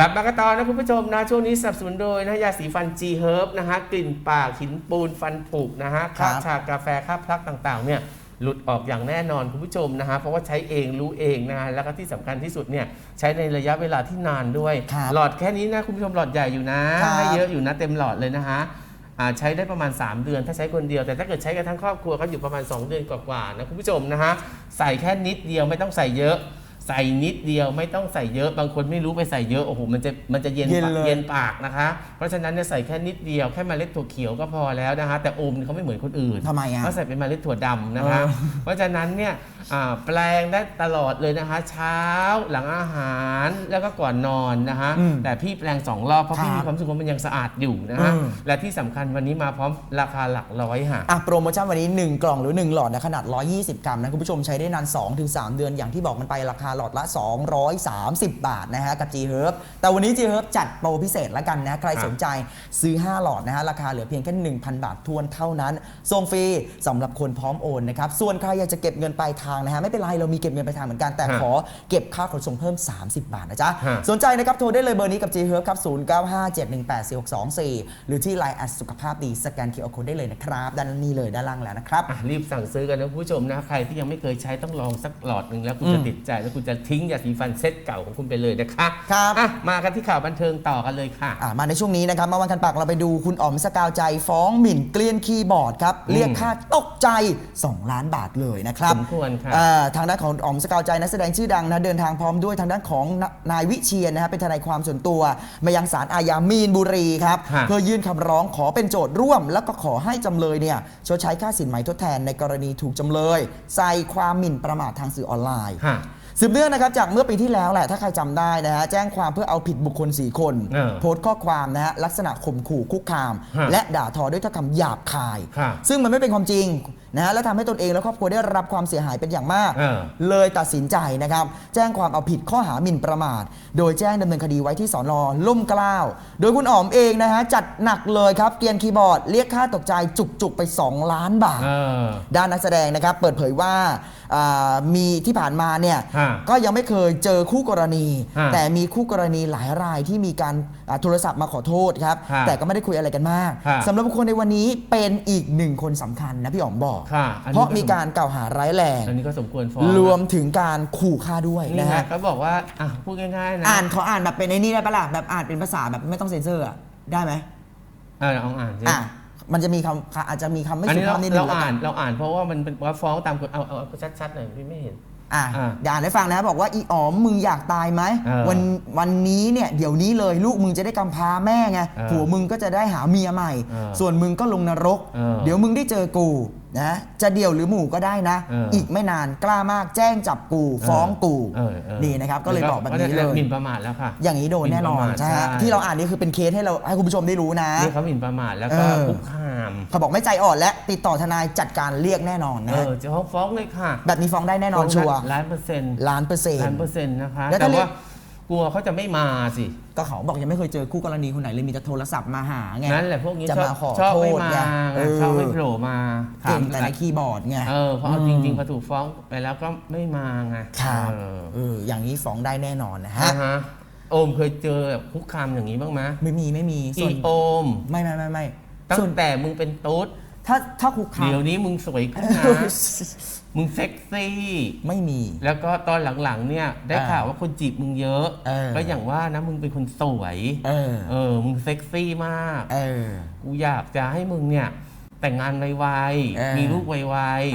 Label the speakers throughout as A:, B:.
A: กลับมากันต่อนะคุณผู้ชมนะช่วงนี้สนับสนุนโดยนะยาสีฟัน G Herb นะฮะกลิ่นปากหินปูนฟันผุนะฮะ
B: ครั
A: ค่า
B: บ
A: ชากาแฟค่าพลักต่างๆเนี่ยหลุดออกอย่างแน่นอนคุณผู้ชมนะฮะเพราะว่าใช้เองรู้เองนะฮะแล้วก็ที่สำคัญที่สุดเนี่ยใช้ในระยะเวลาที่นานด้วย
B: ครับ
A: หลอดแค่นี้นะคุณผู้ชมหลอดใหญ่อยู่นะครับให้เยอะอยู่นะเต็มหลอดเลยนะฮะอ่าใช้ได้ประมาณ 3 เดือน ถ้าใช้คนเดียว แต่ถ้าเกิดใช้กันทั้งครอบครัวก็อยู่ประมาณ 2 เดือนกว่าๆนะคุณผู้ชมนะฮะใส่แค่นิดเดียวไม่ต้องใส่เยอะ ใส่นิดเดียวไม่ต้องใส่เยอะบางคนไม่รู้ไปใส่เยอะโอ้โหมันจะมันจะเย็น
B: เย็น
A: ปาก
B: เลย
A: เย็นปากนะคะ เพราะฉะนั้นเนี่ยใส่แค่นิดเดียวแค่เมล็ดถั่วเขียวก็พอแล้วนะคะ แต่โอมเขาไม่เหมือนคนอื่น
B: ทำไมอะ
A: เขาใส่เป็นเมล็ดถั่วดำนะคะ
B: เออ
A: เพราะฉะนั้นเนี่ยอ่าแปลงได้ตลอดเลยนะคะ เช้าหลังอาหารแล้วก็ก่อนนอนนะคะ
B: อืม
A: แต่พี่แปลงสองรอบเพราะพี่
B: ครับ
A: มีความรู้สึกว่ามันยังสะอาดอยู่นะคะ
B: อืม
A: และที่สำคัญวันนี้มาพร้อมราคาหลักร้อยค่ะ
B: อะโปรโมชั่นวันนี้ 1 กล่องหรือ 1 หลอดนะขนาด 120 กรัมนะ คุณผู้ชมใช้ได้นาน 2-3 เดือนอย่างที่บอกมันไปราคาหลอดละ 230 บาทนะฮะกับ G Herb แต่วันนี้ G Herb จัดโปรพิเศษแล้วกันนะ ใคร
A: ครับ
B: สนใจซื้อ 5 หลอดนะฮะราคาเหลือเพียงแค่ 1,000 บาททวนเท่านั้นส่งฟรีสำหรับคนพร้อมโอนนะครับ ส่วนใครอยากจะเก็บเงินปลายทางนะฮะไม่เป็นไรเรามีเก็บเงินปลายทางเหมือนกันแต่
A: ฮะ
B: ขอเก็บค่าขนส่งเพิ่ม 30 บาทนะจ๊ะ
A: ฮะ
B: สนใจนะครับโทรได้เลยเบอร์นี้กับ G Herb ครับ0957184624 หรือที่ Line แอดสุขภาพดีสแกน QR Code ได้เลยนะครับด้านนี้เลยด้านล่างแล้วนะครับ
A: อะรีบสั่งซื้อกันนะคุณผู้ชมนะใครที่ยังไม่เคยใช้ต้องลองสักหลอดหนึ่งแล้วคุณ
B: อืม
A: จะติดใจแล้วคุณจะทิ้งยาสีฟันเซ็ตเก่าของคุณไปเลยนะคะ
B: ครับ
A: อะมากันที่ข่าวบันเทิงต่อกันเลยค่ะ
B: อะมาในช่วงนี้นะครับมาวันคันปากเราไปดูคุณอ๋อมสกาวใจฟ้องหมิ่นเกลียนคีย์บอร์ดครับ เรียกค่าตกใจ 2 ล้านบาทเลยนะครับ
A: สมควรค่ะ
B: อ่าทางด้านของอ๋อมสกาวใจนักแสดงชื่อดังนะเดินทางพร้อมด้วยทางด้านของนนายวิเชียนนะฮะเป็นทนายความส่วนตัวมายังศาลอาญามีนบุรีครับ
A: ฮะ
B: เพื่อยื่นคำร้องขอเป็นโจทย์ร่วม แล้วก็ขอให้จำเลยเนี่ยชดใช้ค่าสินไหมทดแทนในกรณีถูกจำเลย ใส่ความหมิ่นประมาททางสื่อออนไลน์
A: ค่ะ
B: สืบเนื่องนะครับจากเมื่อปีที่แล้วแหละถ้าใครจำได้นะฮะแจ้งความเพื่อเอาผิดบุคคล 4 คน
A: เออ
B: โพสต์ข้อความนะฮะลักษณะข่มขู่คุกคาม
A: ฮะ
B: และด่าทอด้วยถ้อยคำหยาบคาย
A: ค่ะ
B: ซึ่งมันไม่เป็นความจริงนะฮะและทำให้ตนเองและครอบครัวได้รับความเสียหายเป็นอย่างมาก
A: เออ
B: เลยตัดสินใจนะครับ แจ้งความเอาผิดข้อหาหมิ่นประมาท โดยแจ้งดำเนินคดีไว้ที่สอนอล่มเกล้าว โดยคุณอ๋อมเองนะฮะจัดหนักเลยครับเกรียนคีย์บอร์ดเรียกค่าตกใจจุกๆไป 2 ล้านบาท
A: เออ
B: ด้านนักแสดงนะครับเปิดเผยว่า อ่ามีที่ผ่านมาเนี่ย
A: ฮะ
B: ก็ยังไม่เคยเจอคู่กรณี
A: ฮะ
B: แต่มีคู่กรณีหลายรายที่มีการอ่าโทรศัพท์มาขอโทษครับ
A: ฮะ
B: แต่ก็ไม่ได้คุยอะไรกันมาก
A: ฮะ
B: สำหรับบุคคลในวันนี้เป็นอีกหนึ่งคนสำคัญนะพี่อ๋อมบอก
A: ค่ะอันนี้
B: เพราะมีการกล่าวหาร้ายแรง
A: อันนี้ก็สมควรฟ้อง
B: รวมถึงการขู่ฆ่าด้วย
A: นี่
B: นะ
A: ฮะ
B: ฮะ
A: ก็บอกว่าอะพูดง่ายๆนะ
B: อ่านขออ่านแบบเป็นในนี้ได้ปะล่ะแบบอ่านเป็นภาษาแบบไม่ต้องเซ็นเซอร์อะได้ไหม
A: เออเอาอ่านสิ
B: อะ มันจะมีคำอาจจะมีคำไม่
A: อัน
B: สุ
A: นี้
B: ภา
A: เรา
B: พนิดนึ
A: เรา
B: งแล้ว
A: อ่า
B: กันน
A: เราอ่านเพราะว่ามันเป็นว่าฟ้องตามกฎเอาเอาเอาชัดๆหน่อยพี่ไม่เห็น
B: อะ
A: อะ
B: เดี๋ยวอ่านให้ฟังนะบอกว่าอีอ๋อมมึงอยากตายไหม
A: เออ
B: วันวันนี้เนี่ยเดี๋ยวนี้เลยลูกมึงจะได้กำพร้าแม่ไง
A: เออ
B: ผัวมึงก็จะได้หาเมียใหม่
A: เออ
B: ส่วนมึงก็ลงนรก
A: เออ
B: เดี๋ยวมึงได้เจอกู นะจะเดี่ยวหรือหมู่ก็ได้นะ
A: เอออี
B: อีกไม่นานกล้ามากแจ้งจับกูฟ้องกู
A: เออเออ
B: นี่นะครับ ก็เลยบอกแบบนี้เล
A: หมิ่
B: ย
A: นประมาทแล้วค่ะ
B: อย่างนี้โดนแน่นอน
A: หมิ่นประมาท
B: ใช่ฮะ
A: ใช่
B: ที่เราอ่านนี่คือเป็นเคสให้เราให้คุณผู้ชมได้รู้นะ
A: นี่เขาหมิ่นประมาทแล้วก็
B: เออ
A: คุกคาม
B: เขาบอกไม่ใจอ่อนและติดต่อทนายจัดการเรียกแน่นอนนะ
A: เอ
B: ฮะ
A: อจะฟ้องฟ้องเลยค่ะ
B: แบบนี้ฟ้องได้แน่นอนชัวร์
A: ล้านเปอร์เซ็นต์
B: ล้านเปอร์เซ็น
A: ล้าน
B: ต์
A: เปอร์เซ็นต์นะคะ
B: แล้ว
A: แต่
B: ถ้าเรียก
A: ว่าก ลัวเขาจะไม่มาสิ
B: ก็เขาบอกยังไม่เคยเจอคู่กรณีคนไหนเลยมีแต่โทรศัพท์มาหาไง
A: นั่นแหละพวกนี้
B: จะ
A: ชอบ
B: มาขอ
A: ชอบ
B: โท
A: ไม่
B: ษ
A: มา
B: ไงเออ
A: ชอบไม่โผล่มา
B: เก่งแต่ในคีย์บอร์ดไง
A: เออเพราะเอาจริง ๆ พอถูกฟ้องไปแล้วก็ไม่มาไง
B: ครับ
A: เออ
B: เอออย่างนี้ฟ้องได้แน่นอนนะฮะ
A: อ่าฮะโอมเคยเจอแบบคุกคามอย่างนี้บ้างไหม
B: ไม่มีไม่มี
A: อี
B: ส่วน
A: โอม
B: ไม่ไม่ไม่ไม่
A: ตั้
B: ส่วน
A: งแต่มึงเป็นตุ๊ด
B: ถ้าถ้าคุกคาม
A: เดี๋ยวนี้มึงสวยขึ้นนะ มึงเซ็กซี่
B: ไม่มี
A: แล้วก็ตอนหลังๆเนี่ย ได้
B: อ่า
A: ข่าวว่าคนจีบมึงเยอะ
B: เออ
A: ก็อย่างว่านะมึงเป็นคนสวย
B: เออ
A: เออ มึงเซ็กซี่มาก
B: เออ
A: กูอยากจะให้มึงเนี่ย แต่งงานไว
B: เออ
A: ๆมีลูกไว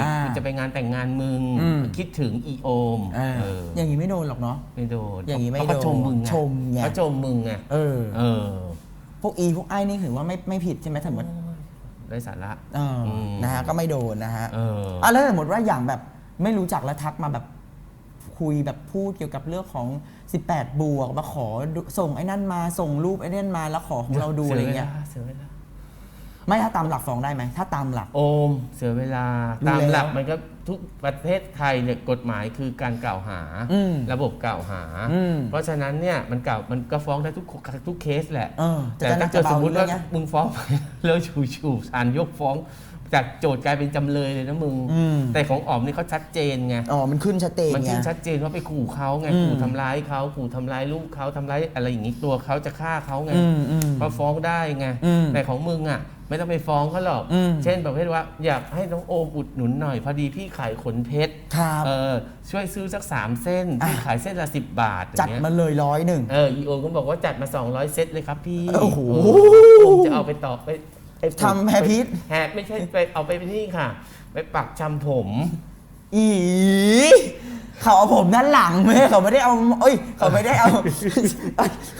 B: อ่า
A: ๆกูจะไปงานแต่งงานมึง
B: อืม
A: คิดถึงอีโอม
B: เออ
A: เออ
B: อย่างนี้ไม่โดนหรอกเนาะ
A: ไม่โดน
B: อย่างนี้ไม่
A: เพระเขา
B: โดน
A: ชมมึงไง
B: ชมไง
A: เขาชมมึงไง
B: เออ
A: เออ
B: พวกอีพวกไอ้นี่ถือว่าไม่ไม่ผิดใช่ไหมถ้าสมมติ
A: ได้สาระ
B: เอออ
A: ม
B: นะฮะก็ไม่โดนนะฮะ
A: เออ
B: อะแล้วสมมติว่าอย่างแบบไม่รู้จักแล้วทักมาแบบคุยแบบพูดเกี่ยวกับเรื่องของ 18 บวกมาขอดูส่งไอ้นั่นมาส่งรูปไอ้นั่นมาแล้วขอของเราดูอะไรเงี้ย
A: เสียเวลา
B: ไม่ถ้าตามหลักฟ้องได้ไหมถ้าตามหลัก
A: โอมเสียเวลา
B: รู้
A: ตามหลัก
B: แล้ว
A: มันก็ทุกประเทศไทยเนี่ยกฎหมายคือการกล่าวหา
B: อืม
A: ระบบกล่าวหา
B: อืม
A: เพราะฉะนั้นเนี่ยมันกล่าวมันก็ฟ้องได้ทุกทุกเคสแหละ
B: เออจะ
A: แต่
B: จะหนั
A: ถ้ากเกิด
B: จะเบา
A: สมมติว่า
B: เรื่องเนี้ย
A: มึงฟ้องไปแล้วชูชูศาลยกฟ้อง จากโจทย์กลายเป็นจำเลยเลยนะมึง
B: อืม
A: แต่ของอ๋อมนี่เขาชัดเจนไง
B: อ๋อ มันขึ้นชัดเจน
A: มัน
B: ไง
A: ขึ้นชัดเจนว่าไปขู่เขาไง
B: อืม
A: ขู่ทำร้ายเขาขู่ทำร้ายลูกเขาทำร้ายอะไรอย่างนี้ตัวเขาจะฆ่าเขาไง
B: อืมอืม
A: เขาฟ้องได้ไง
B: อืม
A: แต่ของมึงอะ ไม่ต้องไปฟ้องเขาหรอก
B: อืม
A: เช่นประเภทว่าอยากให้น้องโอมอุดหนุนหน่อย พอดีพี่ขายขนเพชร
B: ครับ
A: เออช่วยซื้อสักสามเส้นพี่
B: อะ
A: ขายเส้นละ10บาท
B: จัด
A: อย่งเงี้ย
B: มาเลยร้อยหนึ่ง
A: เอออีโอมก็บอกว่าจัดมา 200 เซตเลยครับพี่
B: โอ้โห
A: โอมจะเอาไปต่อไปไปปลูก
B: ทำแฮร์พิษ
A: แฮร์ไม่ใช่ไปเอาไปนี่ค่ะ ไปปักชำผม
B: อีเขาเอาผมด้านหลังไม่เขาไม่ได้เอาเอ้ย เขาไม่ได้เอา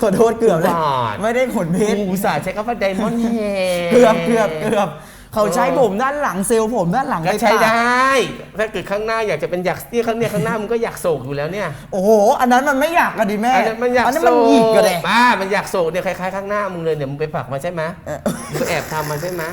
B: ขอโทษเกือบเลย
A: บาท
B: ไม่ได้ขนเพชร
A: กูอุตส่าห์ใช้คำว่าไดมอนด์แฮร์
B: เกือบเกือบเกือบ เขาใช้ผมด้านหลังเซลล์ผมด้านหลัง
A: ก็
B: ไป
A: ใช้
B: ปะ
A: ได้ ถ้าเกิดข้างหน้าอยากจะเป็นอยากเนี่ยข้างเนี่ยข้างหน้ามึงก็อยากโศกอยู่แล้วเนี่ย
B: โอ้โห อันนั้นมันไม่อยากกันดิแม่
A: อันนั้นมันอยาก
B: อันนั้น
A: โศ
B: มัน
A: ก
B: หยิกกันเลย
A: บ้ามันอยากโศกเนี่ยคล้ายๆข้างหน้ามึงเลยเนี่ยมึงไปปักมาใช่ไหม
B: เออ
A: มึงไปแอบทำมาใช่ไหม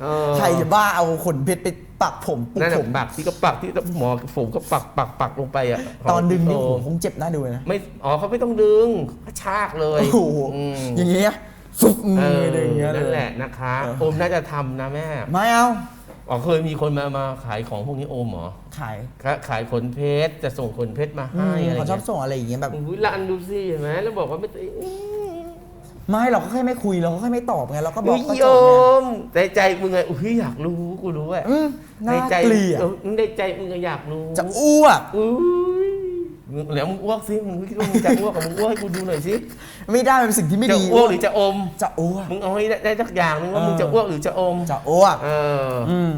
A: เออ
B: ใครจะบ้าเอาขนเพชรไปปักผมปุก
A: นั่น
B: ผ
A: น่ะ
B: ม
A: ปักที่ก็ปักที่หมอผมก็ปักปักปักลงไปอะ
B: ตอนดึงนี่
A: โโอ้
B: โหคงเจ็บหน้าดูนะ
A: ไม่อ๋อเขาไม่ต้องดึงเขาชากเลย
B: โอ้โห
A: อืม
B: อย่างเงี้ย ฟุบ
A: เออ
B: เลยอย่างเงี้ยเล
A: นั่น
B: ย
A: แหละนะคะ
B: เออ
A: โอมน่าจะทำนะแม่
B: ไม่เอา
A: อ๋อเคยมีคนมามาขายของพวกนี้โอมเหรอ
B: ขาย
A: ขาขายขนเพชรจะส่งขนเพชรมา
B: อื
A: ให้
B: ม
A: อะไร
B: เขาชอบ
A: เงี้ย
B: ส่งอะไรอย่างเงี้ยแบบ
A: อุ้ยรันดูสิเห็นไหมแล้วบอกว่าไม่
B: ไม่เราก็แค่ไม่คุยเราก็แค่ไม่ตอบไงเราก็บอก
A: อุ้ย
B: ก็
A: โอ
B: จบไง
A: มในใจมึงไงอุ้ยอยากรู้กูรู้อะ
B: อืม
A: ใน
B: น่า
A: ใจ
B: เกลียด
A: เออในใจมึงก็อยากรู้
B: จะอ้วก
A: อุ้ ยมึงแล้วมึงอ้วกสิมึงคิดว่ามึงจะอ้วกกับมึงอ้วกให้กูดูหน่อยสิ
B: ไม่ได้มันเป็นสิ่งที่ไม่
A: จะ
B: ดี
A: อ้วกหรือจะอม
B: จะอ้วก
A: มึงเอาให้ได้ได้สักอย่างนึงว่า
B: เออ
A: มึงจะอ้วกหรือจะอม
B: จะอ้วก
A: เออ
B: อืม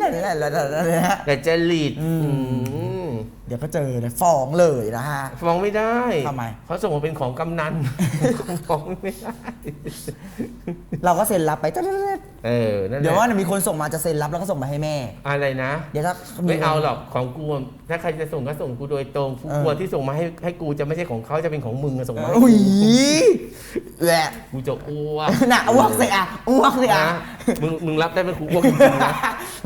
B: นั่นแหละนั่นแหละนั่นแหละ
A: แต่จะหลีด
B: อืม
A: อืม
B: เดี๋ยวก็เจอเลยฟ้องเลยนะฮะ
A: ฟ้องไม่ได้
B: ทำไม
A: เขาส่งมาเป็นของกำนัน ฟ้องไม่ได้
B: เราก็เซ็นรับไป
A: เออ นั่นแหละ
B: เดี๋ยวว่ามีคนส่งมาจะเซ็นรับแล้วก็ส่งมาให้แม่
A: อะไรนะ
B: เดี๋ยวถ้า
A: ไม่เอาหรอกของกูอะถ้าใครจะส่งก็ส่งกูโดยตรงกู
B: เออ
A: กลัวที่ส่งมาให้ให้กูจะไม่ใช่ของเขาจะเป็นของมึงอะส่งมาให้
B: อุ้ย
A: กู
B: แหละ
A: กูจะอ้วก
B: น่ะอ้วกสิอะอ้วกสิอะ
A: นะมึงมึงรับได้เป็นกูอ้วกจริงๆนะ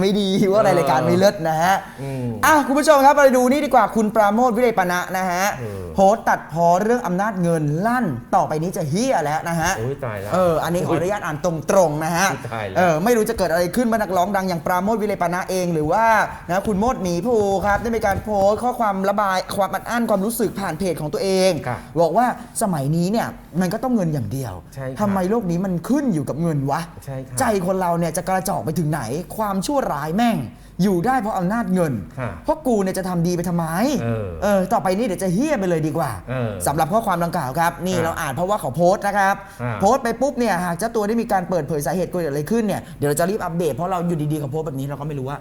B: ไม่ดีว่าในรายการไม่เลิศนะฮะ
A: อืม
B: อะคุณผู้ชมครับมาดูนี่ดีกว่าคุณปราโมทวิเลปนะนะฮะ
A: เออ
B: โพสต์ตัดพอเรื่องอำนาจเงินลั่นต่อไปนี้จะเฮียแล้วนะฮะ
A: โอ้ยตายแล้ว
B: เอออันนี้ขออนุญาตอ่านตรงๆนะฮะ
A: อุ๊ยตายแล้ว
B: เออไม่รู้จะเกิดอะไรขึ้นเมื่อนักร้องดังอย่างปราโมทวิเลปนะเองหรือว่านะคุณโมดหมีภูครับได้มีการโพสต์ข้อความระบายความอัดอั้นความรู้สึกผ่านเพจของตัวเอง
A: ครับ
B: บอกว่าสมัยนี้เนี่ยมันก็ต้องเงินอย่างเดียว
A: ใช่ครับ
B: ทำไมโลกนี้มันขึ้นอยู่กับเงินวะ
A: ใช่ครับ
B: ใจคนเราเนี่ยจะกระจอกไปถึงไหนความชั่วร้ายแม่ง อยู่ได้เพราะอำนาจเงิน
A: ค่ะ
B: เพราะกูเนี่ยจะทำดีไปทำไม
A: เออ
B: เออต่อไปนี้เดี๋ยวจะเฮี้ยไปเลยดีกว่า
A: เออ
B: สำหรับข้อความดังกล่าวครับ นี่
A: อ่า
B: เราอ่านเพราะว่าเขาโพสต์นะครับ
A: อ่า
B: โพสต์ไปปุ๊บเนี่ยหากเจ้าตัวได้มีการเปิดเผยสาเหตุเกิดอะไรขึ้นเนี่ยเดี๋ยวเราจะรีบอัปเดตเพราะเราอยู่ดีๆเขาโพสต์แบบนี้เราก็ไม่รู้ว่า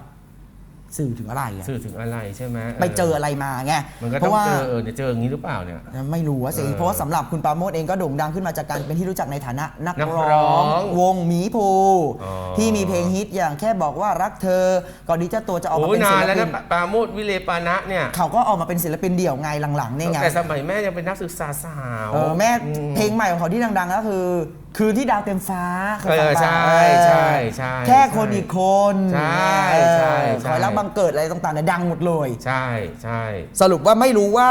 B: สื่อถึงอะไรอะ
A: สื่อถึงอะไรใช่ไหม
B: ไปเจออะไรมาไง
A: มันก็
B: เพ
A: ต้อง
B: ราะว่า
A: เจอเออเนี่ยเจออย่างนี้หรือเปล่าเนี่ย
B: ไม่รู้ว่าสิ
A: เออ
B: เพราะว่าสำหรับคุณปราโมทเองก็โด่งดังขึ้นมาจากการเป็นที่รู้จักในฐานะนัก
A: นักร้
B: ร้
A: อ
B: องงวงหมีภู
A: อ๋อ
B: ที่มีเพลงฮิตอย่างแค่บอกว่ารักเธอก่อนที่เจ้าตัวจะออกมา
A: โอ้ย
B: เป็น
A: นา
B: ศิ
A: น
B: ล
A: แล้ว
B: ปิ
A: นะ
B: น
A: ปราโมทวิเลปานะเนี่ย
B: เขาก็ออกมาเป็นศิลปินเดี่ยวไงหลังๆเนี่ยไง
A: แต่สมัยแม่ยังเป็นนักศึกษาสาว
B: เออแม่
A: อืม
B: เพลงใหม่ของเขาที่ดังๆก็คือ คืนที่ดาวเต็มฟ้าเคยฟัง
A: เออ
B: ปะ
A: ใช่
B: เออ
A: ใช่ใช่
B: แค่คนอีกคน
A: ใช่
B: เออ
A: ใช่ใช่
B: คอยรักบังเกิดอะไรต่างๆเนี่ยดังหมดเลย
A: ใช่ใช่
B: สรุปว่าไม่รู้ว่า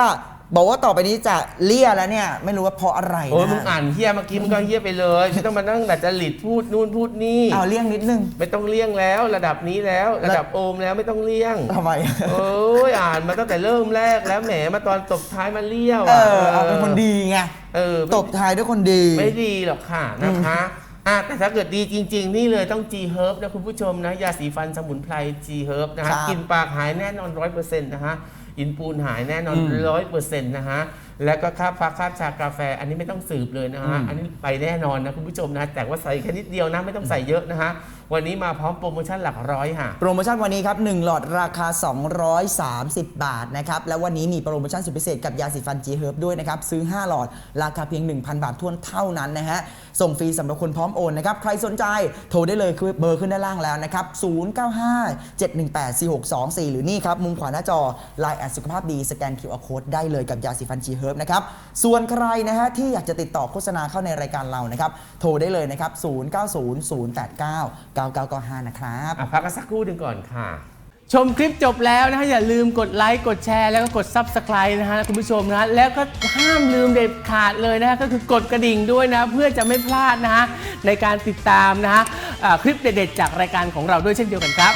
B: บอกว่าต่อไปนี้จะเลี่ยแล้วเนี่ย ไม่รู้ว่าเพราะอะไร
A: โอ้ย
B: นะ
A: มึงอ่านเฮียเมื่อกี้มึงก็เฮียไปเลยไม่ต้องมานั่งดัดจริตพูดนู่นพูดนี่
B: เอาเลี่ยงนิดนึง
A: ไม่ต้องเลี่ยงแล้วระดับนี้แล้วระดับโอมแล้วไม่ต้องเลี่ยง
B: ทำไม
A: โอ้ยอ่านมาตั้งแต่เริ่มแรกแล้วแหมมาตอนตบท้ายมาเลี้ยว
B: เอ
A: อะ
B: อเอาเป็นคนดีไง
A: เออ
B: ตบท้ายด้วยคนดี
A: ไม่ดีหรอกค่ะนะคะอะแต่ถ้าเกิดดีจริง ๆ นี่เลยต้อง G Herb นะคุณผู้ชมนะยาสีฟันสมุนไพร G Herb นะ
B: ครั
A: ฮะ
B: บ
A: กินปากหายแน่นอน100%นะฮะ อินปูนหายแน่นอน
B: อืม
A: 100%นะฮะ แล้วก็ค่าฟ้าค่าชากาแฟ อันนี้ไม่ต้องสืบเลยนะฮะ
B: อืม
A: อันนี้ไปแน่นอนนะคุณผู้ชมนะ แต่ว่าใส่แค่นิดเดียวนะ ไม่ต้องใส่เยอะนะฮะวันนี้มาพร้อมโปรโมชั่นหลักร้อยค่ะ
B: โปรโมชั่นวันนี้ครับ 1 หลอดราคา 230 บาทนะครับ แล้ววันนี้มีโปรโมชั่นสุดพิเศษกับยาสีฟัน G Herb ด้วยนะครับ ซื้อ 5 หลอดราคาเพียง 1,000 บาททวนเท่านั้นนะฮะ ส่งฟรีสำหรับคนพร้อมโอนนะครับ ใครสนใจโทรได้เลยคือเบอร์ขึ้นด้านล่างแล้วนะครับ 0957184624 หรือนี่ครับมุมขวาหน้าจอ Line แอดสุขภาพดีสแกน QR Code ได้เลยกับยาสีฟัน G Herb นะครับส่วนใครนะฮะที่อยากจะติดต่อโฆษณาเข้าในรายการเรานะครับโทรได้เลยนะครับ9995 นะครับ
A: อะพักกันสักครู่หนึ่งก่อนค่ะ ชมคลิปจบแล้วนะฮะ อย่าลืมกดไลค์ กดแชร์ แล้วก็กด Subscribe นะฮะคุณผู้ชมนะฮะแล้วก็ห้ามลืมเด็ดขาดเลยนะฮะก็คือกดกระดิ่งด้วยนะ เพื่อจะไม่พลาดนะฮะในการติดตามนะฮะอ่าคลิปเด็ดๆจากรายการของเราด้วยเช่นเดียวกันครับ